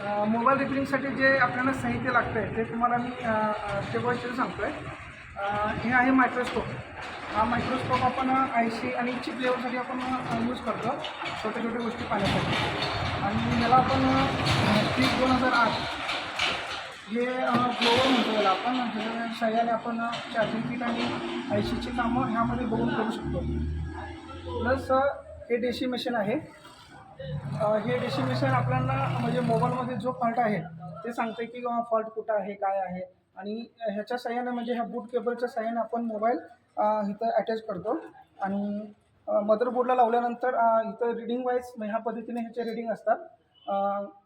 Mobile रिपेरिंगसाठी जे आपल्याला साहित्य लागतं आहे ते तुम्हाला मी स्टेप सांगतो आहे हे आहे मायक्रोस्कोप हा मायक्रोस्कोप आपण आय सी आणि चिप लेवलसाठी आपण यूज करतो छोट्या छोट्या गोष्टी पाहण्यासाठी. आणि याला आपण तीस दोन हजार आठ हे ग्लोवर म्हणतो याला आपण ह्याच्या सहाय्याने आपण चार्जिंग किट आणि आय सीची कामं ह्यामध्ये बघून करू शकतो. प्लस हे डेशी मशीन आहे. हे डेसिमेशन आपल्याला म्हणजे मोबाईलमध्ये जो फॉल्ट आहे ते सांगते की फॉल्ट कुठं आहे काय आहे? आणि ह्याच्या साह्याने म्हणजे ह्या बूट केबलच्या साह्याने आपण मोबाईल इथं अटॅच करतो. आणि मदरबोर्डला लावल्यानंतर इथं रिडिंग वाईज ह्या पद्धतीने ह्याचे रिडिंग असतात.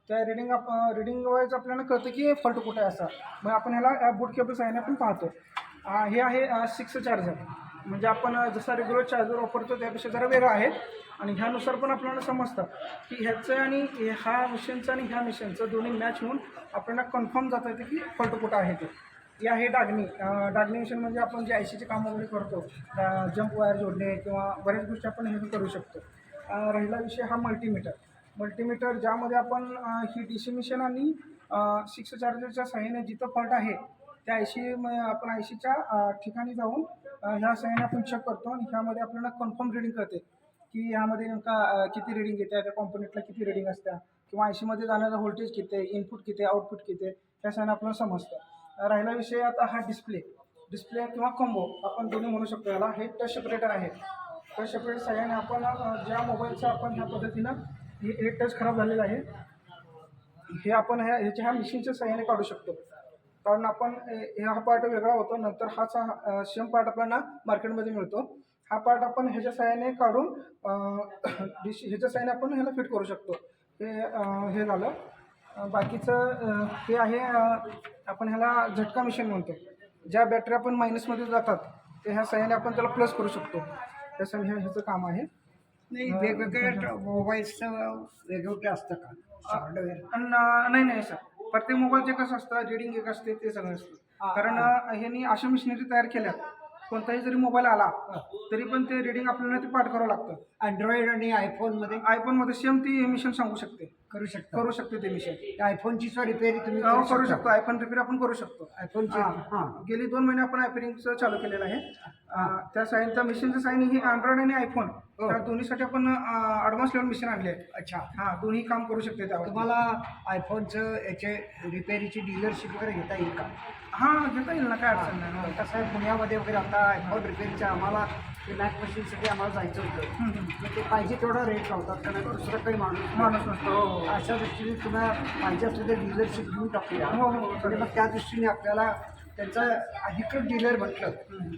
त्या रिडिंग आप रिडिंग वाईज आपल्याला कळतं की फॉल्ट कुठे आहे असं. मग आपण ह्याला या बूट केबल साह्याने आपण पाहतो. हे आहे सिक्स चार्जर म्हणजे आपण जसा रेग्युलर चार्जर वापरतो त्यापेक्षा जरा वेगळा आहे आणि ह्यानुसार पण आपल्याला समजतं की ह्याचं आणि ह्या मिशनचं आणि ह्या मिशनचं दोन्ही मॅच होऊन आपल्याला कन्फर्म जाता येते की फॉल्ट कुठं आहे ते. हे आहे डागणी डागणी मिशन म्हणजे आपण जे आय सीचे काम वगैरे करतो जंप वायर जोडणे किंवा बऱ्याच गोष्टी आपण हे करू शकतो. राहिला विषय हा मल्टीमीटर मल्टीमीटर ज्यामध्ये आपण ही डी सी मिशन आणि सिक्स चार्जरच्या सहाय्याने जिथं फॉल्ट आहे त्या आय सी आपण आय सीच्या ठिकाणी जाऊन ह्या सहाय्याने आपण चेक करतो आणि ह्यामध्ये आपल्याला कन्फर्म रिडिंग कळते की ह्यामध्ये नेमका किती रिडिंग येते त्या कॉम्पोनेंटला किती रिडिंग असत्या किंवा ऐंशीमध्ये जाणारा व्होल्टेज किती आहे इनपुट किती आहे आउटपुट किती आहे त्या सहाय्याने आपल्याला समजतं. राहिला विषय आता हा डिस्प्ले डिस्प्ले किंवा कॉम्बो आपण दोन्ही म्हणू शकतो याला. हे टच सेपरेटर आहे. टच सेपरेटर सहाय्याने आपण ज्या मोबाईलचं आपण ह्या पद्धतीनं हे हे टच खराब झालेलं आहे हे आपण ह्या ह्याच्या ह्या मशीनच्या सहाय्याने काढू शकतो. कारण आपण हे- हा पार्ट वेगळा होतो नंतर हाचा सेम पार्ट आपल्याला मार्केटमध्ये मिळतो. हा पार्ट आपण ह्याच्या सहाय्याने काढून डिश ह्याच्या सहाय्याने आपण ह्याला फिट करू शकतो. हे हे झालं. बाकीचं हे आहे आपण ह्याला झटका मिशन म्हणतो. ज्या बॅटरी आपण मायनसमध्ये जातात ते ह्या सहाय्याने आपण त्याला प्लस करू शकतो. त्या सहाय्याने हे- ह्याचं काम आहे. नाही वेगवेगळ्या मोबाईल्सचं वेगवेगळं असतं का? नाही नाही सर. प्रत्येक मोबाईलचे कसं असतं रिडिंग एक असते ते सगळं असतं. कारण ह्यांनी अशा मिशनरी तयार केल्या कोणताही जरी मोबाईल आला तरी पण ते रिडिंग आपल्याला ते पाठ करावं लागतं. अँड्रॉइड आणि आयफोनमध्ये आयफोनमध्ये सेम ती मिशन सांगू शकते. करू शकता. करू शकते ते मिशन आयफोनची सुद्धा रिपेअरी तुम्ही हो, करू शकतो. आयफोन रिपेअर आपण करू शकतो. आयफोनची हा. हां. गेली दोन महिने आपण आयपेरिंगचं चालू केलेलं आहे. अं, त्या साईन त्या मिशनचं साईन ही अँड्रॉइड आणि आयफोन हो. त्या दोन्हीसाठी आपण ॲडव्हान्स लेवल मिशन आणले आहे अच्छा. हां दोन्ही काम करू शकते त्यावर तुम्हाला आयफोनचं याचे रिपेअरीची डीलरशिप वगैरे घेता येईल का? हां घेता येईल ना काय अडचण नाही. कसं आहे पुण्यामध्ये वगैरे आता आयफोन रिपेअरीचं आम्हाला ते मॅक मशीनसाठी आम्हाला जायचं होतं. मग ते पाहिजे तेवढा रेट लावतात कारण दुसरं काही माणूस माणूस नसतो. हो, हो. अशा दृष्टीने तुम्हाला तर डीलरशिप घेऊन टाकूया हो, हो, हो. म्हणजे मग त्या दृष्टीने आपल्याला त्यांचा अधिकृत डीलर म्हटलं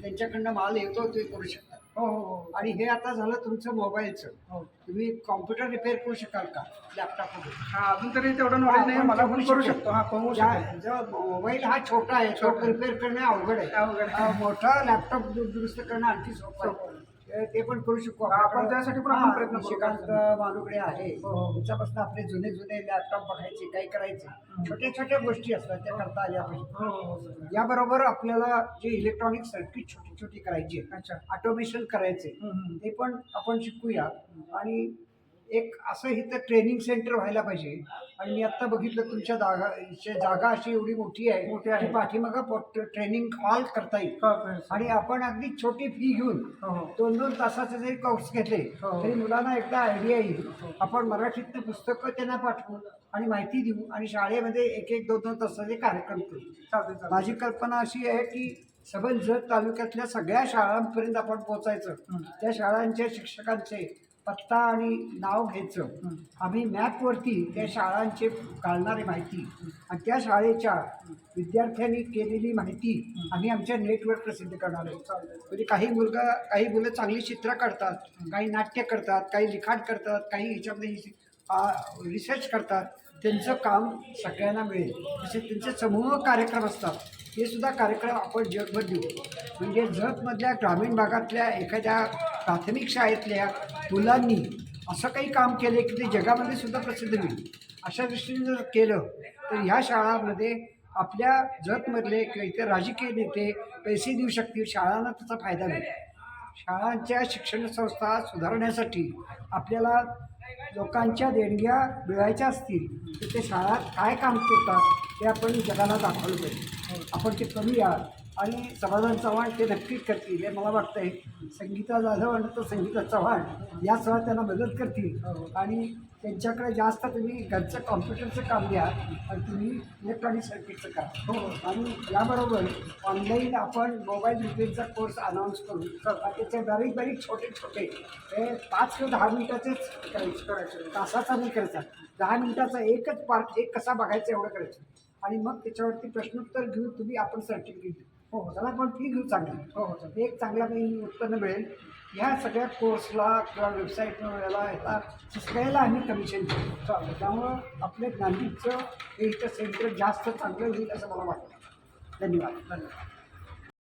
त्यांच्याकडनं माल येतो ते करू शकतात. हो हो हो. आणि हे आता झालं तुमचं मोबाईलचं. हो. तुम्ही कॉम्प्युटर रिपेअर करू शकाल का? लॅपटॉपमध्ये हा अजून तरी तेवढं नॉलेज नाही मला पण करू शकतो. हा शकतो. जो मोबाईल हा छोटा आहे तो रिपेअर करणं अवघड आहे. अवघड. हा, मोठा लॅपटॉप दुरुस्त करणं आणखी सोपं आहे. ते- पण करू शकतो आपण त्यासाठी पण आपण प्रयत्न करू. निशिकांत मालुकडे आहे हो, हो. त्याच्यापासून आपले जुने जुने लॅपटॉप बघायचे काही करायचे छोट्या छोट्या गोष्टी असतात त्या करता आल्या पाहिजे हो. याबरोबर आपल्याला जे इलेक्ट्रॉनिक सर्किट छोटी छोटी करायची आहे अच्छा ऑटोमेशन करायचे. ते पण आपण शिकूया आणि एक असं इथं ट्रेनिंग सेंटर व्हायला पाहिजे आणि मी आत्ता बघितलं तुमच्या जागा जागा अशी एवढी मोठी आहे मोठी आहे. की पाठीमागं ट्रेनिंग हॉल करता येईल कळतंय सर. आणि आपण अगदी छोटी फी घेऊन हो हो दोन दोन तासाचे जरी कोर्स घेतले हो. तरी मुलांना एकदा आयडिया येईल आपण मराठीतनं पुस्तकं त्यांना पाठवू आणि माहिती देऊ आणि शाळेमध्ये एक एक दोन दोन तासाचे कार्यक्रम करू माझी कल्पना अशी आहे की सबन जत तालुक्यातल्या सगळ्या शाळांपर्यंत आपण पोहोचायचं हं. त्या शाळांच्या शिक्षकांचे पत्ता आणि नाव घ्यायचं. आम्ही मॅपवरती त्या शाळांचे घालणारी माहिती आणि त्या शाळेच्या विद्यार्थ्यांनी केलेली माहिती आम्ही आमच्या नेटवर प्रसिद्ध करणार आहे म्हणजे काही मुलगा काही मुलं चांगली चित्र काढतात काही नाट्य करतात काही लिखाण करतात काही ह्याच्यामध्ये रिसर्च करतात. त्यांचं काम सगळ्यांना मिळेल. तसे त्यांचे समूह कार्यक्रम असतात. हे सुद्धा कार्यक्रम आपण जगभर देऊ. म्हणजे जगमधल्या ग्रामीण भागातल्या एखाद्या प्राथमिक शाळेतल्या मुलांनी असं काही काम केले की ते जगामध्ये सुद्धा प्रसिद्ध होईल अशा दृष्टीने जर केलं तर ह्या शाळांमध्ये आपल्या जतमधले किंवा इतर राजकीय नेते पैसे देऊ शकतील शाळांना त्याचा फायदा मिळेल. शाळांच्या शिक्षण संस्था सुधारण्यासाठी आपल्याला लोकांच्या देणग्या मिळायच्या असतील तर ते शाळा काय काम करतात ते आपण जगाला दाखवलं पाहिजे. आपण ते करूया. आणि समाधान चव्हाण ते नक्कीच करतील. हे मला वाटतं आहे संगीता जाधव आणि तो संगीता चव्हाण या सह त्यांना मदत करतील. आणि त्यांच्याकडे जास्त तुम्ही घरचं कॉम्प्युटरचं काम द्या आणि तुम्ही इलेक्ट्रॉनिक सर्किटचं काम हो आणि याबरोबर ऑनलाईन आपण मोबाईल रिपेअरचा कोर्स अनाऊन्स करू. त्याचे बारीक बारीक छोटे छोटे हे पाच किंवा दहा मिनिटाचेच करायचे करायचे. तासाचा नाही करायचा. दहा मिनिटाचा एकच पार्ट एक कसा बघायचा एवढं करायचं. आणि मग त्याच्यावरती प्रश्नोत्तर घेऊन तुम्ही आपण सर्टिफिकेट घेऊ हो, हो हो त्याला पण फी घेऊ चांगली. हो हो सर एक चांगला काही उत्पन्न मिळेल. ह्या सगळ्या कोर्सला किंवा वेबसाईटवर याला ह्याला सगळ्याला आम्ही कमिशन देऊ. त्यामुळं आपल्या ज्ञानदीपचं हे इथं सेंटर जास्त चांगलं होईल असं मला वाटतं. धन्यवाद धन्यवाद.